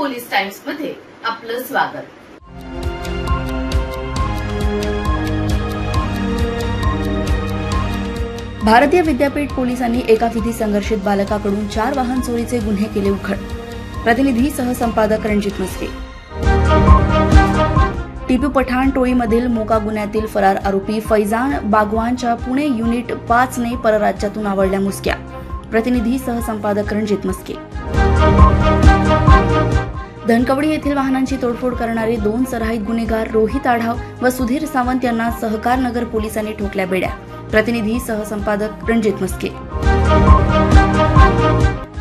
टाइम्समध्ये आपलं स्वागत. भारतीय विद्यापीठ पोलिसांनी एका विधी संघर्षित बालकाकडून चार वाहन चोरीचे गुन्हे केले उघड. प्रतिनिधी सहसंपादक रणजित मस्के टिपू पठाण टोळीमधील मोका गुन्ह्यातील फरार आरोपी फैजान बागवानच्या पुणे युनिट पाचने परराज्यातून आवडल्या मुसक्या. प्रतिनिधी सहसंपादक रणजित मस्के धनकवडी येथील वाहनांची तोडफोड करणारे दोन सराईत गुन्हेगार रोहित आढाव व सुधीर सावंत यांना सहकार नगर पोलिसांनी ठोकल्या बेड्या. प्रतिनिधी सहसंपादक रणजित मस्के.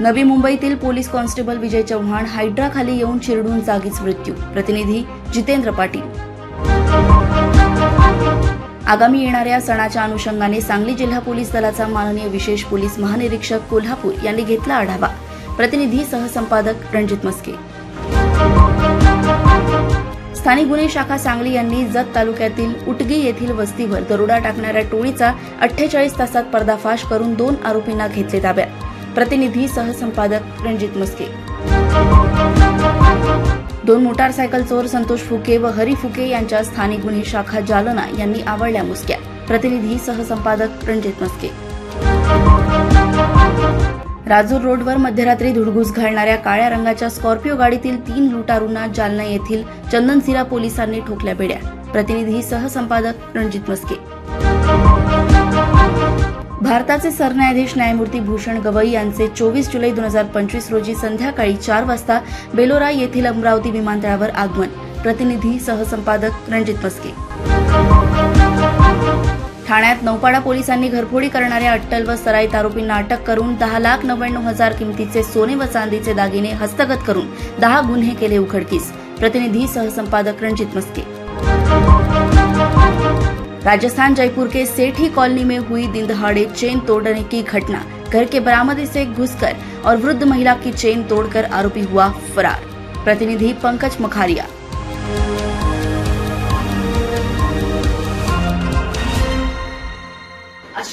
नवी मुंबईतील पोलीस कॉन्स्टेबल विजय चव्हाण हायड्राखाली येऊन चिरडून जागीच मृत्यू. प्रतिनिधी जितेंद्र पाटील. आगामी येणाऱ्या सणाच्या अनुषंगाने सांगली जिल्हा पोलीस दलाचा माननीय विशेष पोलीस महानिरीक्षक कोल्हापूर यांनी घेतला आढावा. प्रतिनिधी सहसंपादक रणजित मस्के. स्थानिक गुन्हे शाखा सांगली यांनी जत तालुक्यातील उटगी येथील वस्तीवर दरोडा टाकणाऱ्या टोळीचा अठ्ठेचाळीस तासात पर्दाफाश करून दोन आरोपींना घेतले ताब्यात. प्रतिनिधी सहसंपादक रणजित मस्के. दोन मोटारसायकल चोर संतोष फुके व हरी फुके यांच्या स्थानिक गुन्हे शाखा जालना यांनी आवडल्या मुसक्या. प्रतिनिधी सहसंपादक रणजित मस्के. राजूर रोडवर मध्यरात्री धुडगूस घालणाऱ्या काळ्या रंगाच्या स्कॉर्पिओ गाडीतील तीन लुटारूंना जालना येथील चंदनसिरा पोलिसांनी ठोकल्या बेड्या प्रतिनिधी सहसंपादक रणजित मस्के. भारताचे सरन्यायाधीश न्यायमूर्ती भूषण गवई यांचे चोवीस जुलै दोन हजार पंचवीस रोजी संध्याकाळी चार वाजता बेलोरा येथील अमरावती विमानतळावर आगमन. प्रतिनिधी सहसंपादक रणजित मस्के. ठाण्यात नौपाडा पोलिसांनी घरफोडी करणाऱ्या अट्टल व सराईत आरोपींना अटक करून दहा लाख नव्याण्णव हजार किमतीचे सोने व चांदीचे दागिने हस्तगत करून दहा गुन्हे केले उघडकीस. प्रतिनिधी सहसंपादक रणजित मस्के. राजस्थान जयपुर के सेठी कॉलोनी में हुई दिन दहाड़े चेन तोड़ने की घटना. घर के बरामदे से घुसकर और वृद्ध महिला की चेन तोड़कर आरोपी हुआ फरार. प्रतिनिधी पंकज मखारिया.